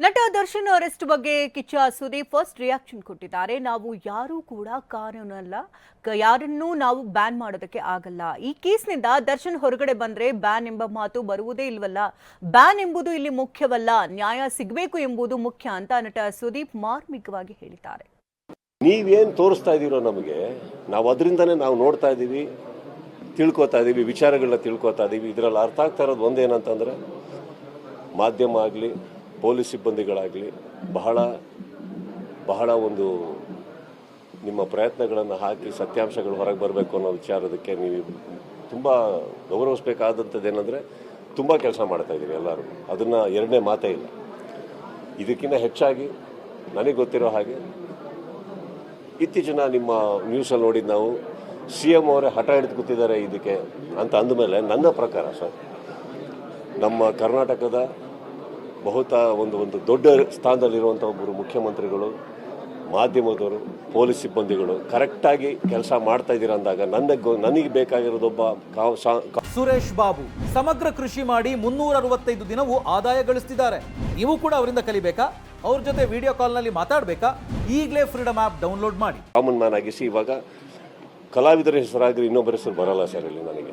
ನಟ ದರ್ಶನ್ ಅರೆಸ್ಟ್ ಬಗ್ಗೆ Kichcha Sudeep first reaction ಕೊಟ್ಟಿದ್ದಾರೆ. ನಾವು ಯಾರೂ ಕೂಡ ಕಾನೂನಲ್ಲ. ಯಾರನ್ನೂ ನಾವು ಬ್ಯಾನ್ ಮಾಡೋದಕ್ಕೆ ಆಗಲ್ಲ. ಈ ಕೇಸ್ನಿಂದ ದರ್ಶನ್ ಹೊರಗಡೆ ಬಂದ್ರೆ ಬ್ಯಾನ್ ಎಂಬ ಮಾತು ಬರುವುದೇ ಇಲ್ವಲ್ಲ? ಬ್ಯಾನ್ ಎಂಬುದು ಇಲ್ಲಿ ಮುಖ್ಯವಲ್ಲ. ನ್ಯಾಯ ಸಿಗಬೇಕು ಎಂಬುದು ಮುಖ್ಯ ಅಂತ ನಟ ಸುದೀಪ್ ಮಾರ್ಮಿಕವಾಗಿ ಹೇಳಿದ್ದಾರೆ. ನೀವೇನು ತೋರಿಸ್ತಾ ಇದ್ದೀರೋ ನಮಗೆ, ನಾವು ಅದರಿಂದನೇ ನಾವು ನೋಡ್ತಾ ಇದ್ದೀವಿ, ತಿಳ್ಕೊತಾ ಇದ್ದೀವಿ, ವಿಚಾರಗಳನ್ನ ತಿಳ್ಕೊತಾ ಇದ್ದೀವಿ. ಇದರಲ್ಲಿ ಅರ್ಥ ಆಗ್ತಾ ಇರೋದು ಒಂದೇನಂತಂದರೆ, ಮಾಧ್ಯಮ ಆಗಲಿ ಪೊಲೀಸ್ ಸಿಬ್ಬಂದಿಗಳಾಗಲಿ ಬಹಳ ಬಹಳ ಒಂದು ನಿಮ್ಮ ಪ್ರಯತ್ನಗಳನ್ನು ಹಾಕಿ ಸತ್ಯಾಂಶಗಳು ಹೊರಗೆ ಬರಬೇಕು ಅನ್ನೋ ವಿಚಾರದಕ್ಕೆ ನೀವು ತುಂಬ ಗೌರವಿಸ್ಬೇಕಾದಂಥದ್ದು ಏನಂದರೆ ತುಂಬ ಕೆಲಸ ಮಾಡ್ತಾ ಇದ್ದೀವಿ ಎಲ್ಲರೂ. ಅದನ್ನು ಎರಡನೇ ಮಾತೇ ಇಲ್ಲ. ಇದಕ್ಕಿಂತ ಹೆಚ್ಚಾಗಿ ನನಗೆ ಗೊತ್ತಿರೋ ಹಾಗೆ ಇತ್ತೀಚಿನ ನಿಮ್ಮ ನ್ಯೂಸಲ್ಲಿ ನೋಡಿದ್ದು ನಾವು ಸಿ ಎಂ ಅವರೇ ಹಠ ಹಿಡಿದು ಕೂತಿದ್ದಾರೆ ಇದಕ್ಕೆ ಅಂತ ಅಂದಮೇಲೆ ನನ್ನ ಪ್ರಕಾರ ಸರ್, ನಮ್ಮ ಕರ್ನಾಟಕದ ಬಹುತ ಒಂದು ಒಂದು ದೊಡ್ಡ ಸ್ಥಾನದಲ್ಲಿರುವಂಥ ಒಬ್ಬರು ಮುಖ್ಯಮಂತ್ರಿಗಳು ಮಾಧ್ಯಮದವರು ಪೊಲೀಸ್ ಸಿಬ್ಬಂದಿಗಳು ಕರೆಕ್ಟಾಗಿ ಕೆಲಸ ಮಾಡ್ತಾ ಇದ್ದೀರಾ ಅಂದಾಗ ನನ್ನ ನನಗೆ ಬೇಕಾಗಿರೋದೊಬ್ಬ ಸುರೇಶ್ ಬಾಬು ಸಮಗ್ರ ಕೃಷಿ ಮಾಡಿ ಮುನ್ನೂರ ಅರವತ್ತೈದು ದಿನವೂ ಆದಾಯ ಗಳಿಸ್ತಿದ್ದಾರೆ. ನೀವು ಕೂಡ ಅವರಿಂದ ಕಲಿಬೇಕಾ? ಅವ್ರ ಜೊತೆ ವಿಡಿಯೋ ಕಾಲ್ನಲ್ಲಿ ಮಾತಾಡಬೇಕಾ? ಈಗಲೇ ಫ್ರೀಡಮ್ ಆ್ಯಪ್ ಡೌನ್ಲೋಡ್ ಮಾಡಿ. ಕಾಮನ್ ಮ್ಯಾನ್ ಆಗಿಸಿ ಇವಾಗ ಕಲಾವಿದರ ಹೆಸರಾಗಿ ಇನ್ನೊಬ್ಬರ ಹೆಸರು ಬರಲ್ಲ ಸರ್ ಇಲ್ಲಿ ನನಗೆ.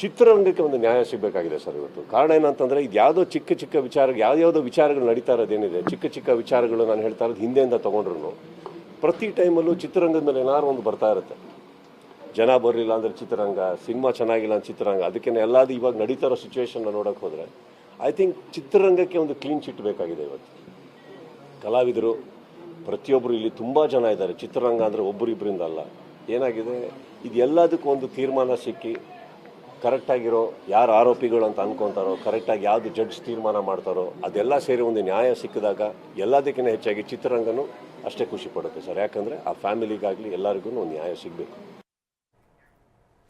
ಚಿತ್ರರಂಗಕ್ಕೆ ಒಂದು ನ್ಯಾಯ ಸಿಗಬೇಕಾಗಿದೆ ಸರ್ ಇವತ್ತು. ಕಾರಣ ಏನಂತಂದರೆ ಇದು ಯಾವುದೋ ಚಿಕ್ಕ ಚಿಕ್ಕ ವಿಚಾರ ಯಾವ್ಯಾವುದೋ ವಿಚಾರಗಳು ನಡೀತಾ ಇರೋದೇನಿದೆ ಚಿಕ್ಕ ಚಿಕ್ಕ ವಿಚಾರಗಳು ನಾನು ಹೇಳ್ತಾ ಇರೋದು ಹಿಂದೆಯಿಂದ ತೊಗೊಂಡ್ರು ಪ್ರತಿ ಟೈಮಲ್ಲೂ ಚಿತ್ರರಂಗದ ಮೇಲೆ ಏನಾದ್ರು ಒಂದು ಬರ್ತಾ ಇರುತ್ತೆ. ಜನ ಬರಲಿಲ್ಲ ಅಂದರೆ ಚಿತ್ರರಂಗ, ಸಿನಿಮಾ ಚೆನ್ನಾಗಿಲ್ಲ ಅಂತ ಚಿತ್ರರಂಗ. ಅದಕ್ಕೆ ಎಲ್ಲಾದ್ರು ಇವಾಗ ನಡೀತಾ ಇರೋ ಸಿಚುವೇಶನ್ನ ನೋಡೋಕೆ ಹೋದರೆ ಐ ಥಿಂಕ್ ಚಿತ್ರರಂಗಕ್ಕೆ ಒಂದು ಕ್ಲೀನ್ ಚಿಟ್ ಬೇಕಾಗಿದೆ ಇವತ್ತು. ಕಲಾವಿದರು ಪ್ರತಿಯೊಬ್ಬರು ಇಲ್ಲಿ ತುಂಬ ಜನ ಇದ್ದಾರೆ. ಚಿತ್ರರಂಗ ಅಂದರೆ ಒಬ್ಬರಿಬ್ಬರಿಂದ ಅಲ್ಲ. ಏನಾಗಿದೆ? ಇದು ಎಲ್ಲದಕ್ಕೂ ಒಂದು ತೀರ್ಮಾನ ಸಿಕ್ಕಿ ಕರೆಕ್ಟಾಗಿರೋ ಯಾರು ಆರೋಪಿಗಳು ಅಂತ ಅನ್ಕೊತಾರೋ, ಕರೆಕ್ಟಾಗಿ ಯಾವುದು ಜಡ್ಜ್ ತೀರ್ಮಾನ ಮಾಡ್ತಾರೋ, ಅದೆಲ್ಲ ಸೇರಿ ಒಂದು ನ್ಯಾಯ ಸಿಕ್ಕಿದಾಗ ಎಲ್ಲದಕ್ಕಿಂತ ಹೆಚ್ಚಾಗಿ ಚಿತ್ರರಂಗನೂ ಅಷ್ಟೇ ಖುಷಿ ಪಡುತ್ತೆ ಸರ್. ಯಾಕಂದರೆ ಆ ಫ್ಯಾಮಿಲಿಗಾಗಲಿ ಎಲ್ಲರಿಗೂ ಒಂದು ನ್ಯಾಯ ಸಿಗಬೇಕು.